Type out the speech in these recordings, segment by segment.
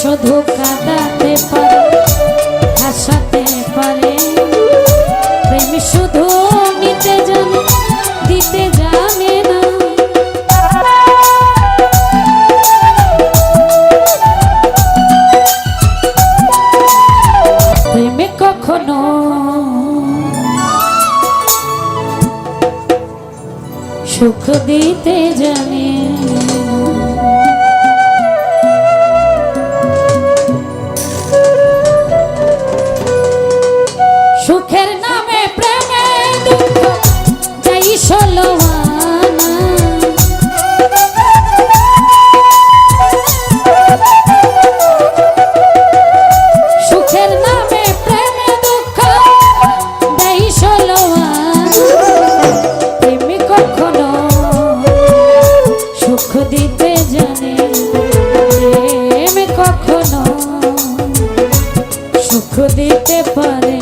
শুধু কাঁদাতে পারে হাসাতে পারে। প্রেম শুধু নিতে জানে, দিতে জানে না। প্রেমে কখনো সুখ দিতে জানে সুখ দিতে পারে।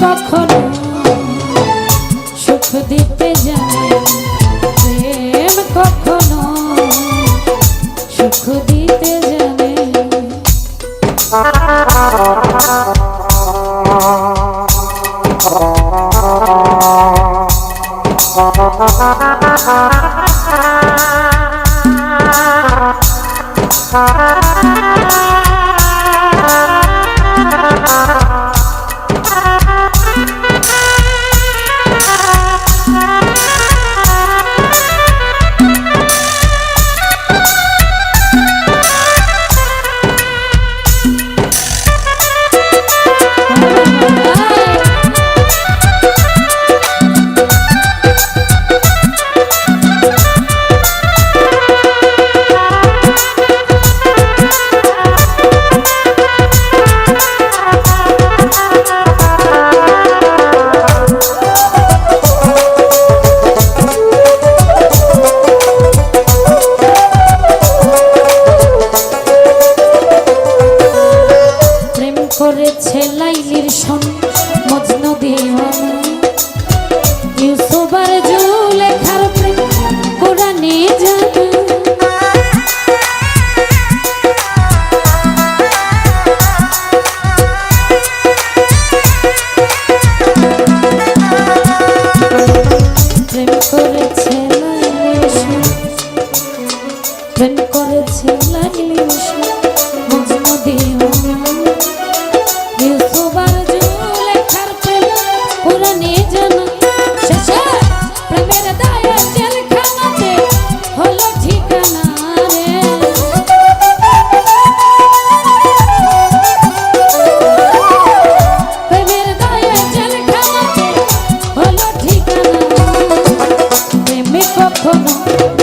কখনো সুখ দিতে জানে প্রেম কখনো সুখ দিতে জানে। প্রেম কখনো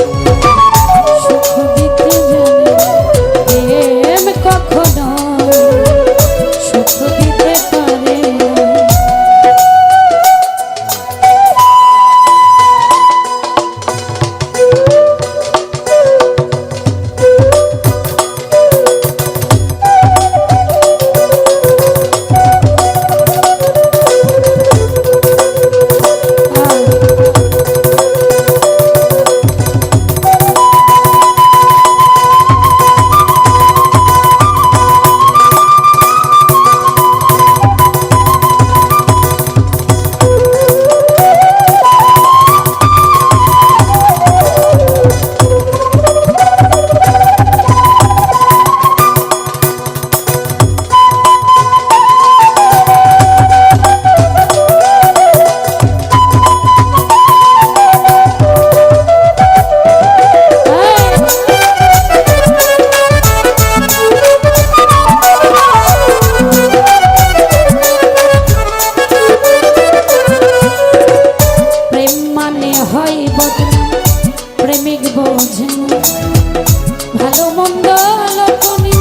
হয় বদনা প্রেমিক বোঝেন। ভালো মন্দ লোকনি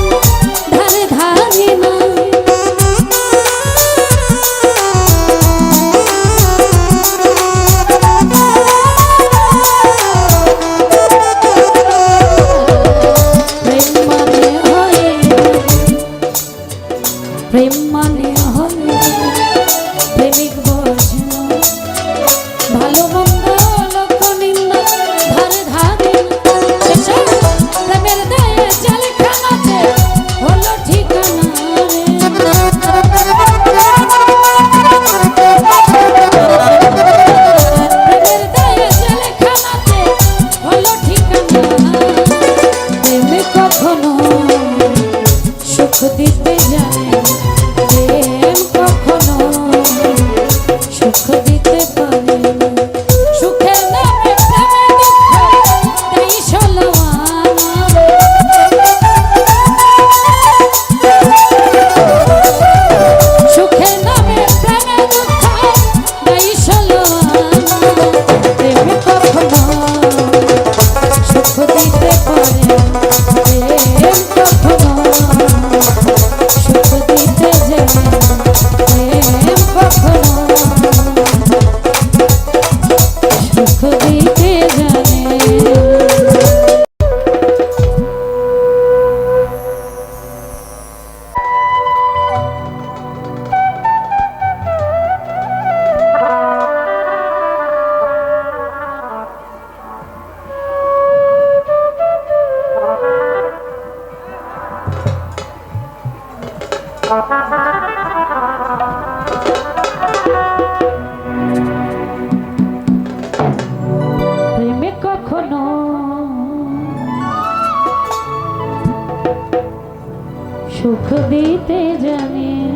প্রেমে কখনো সুখ দিতে জানি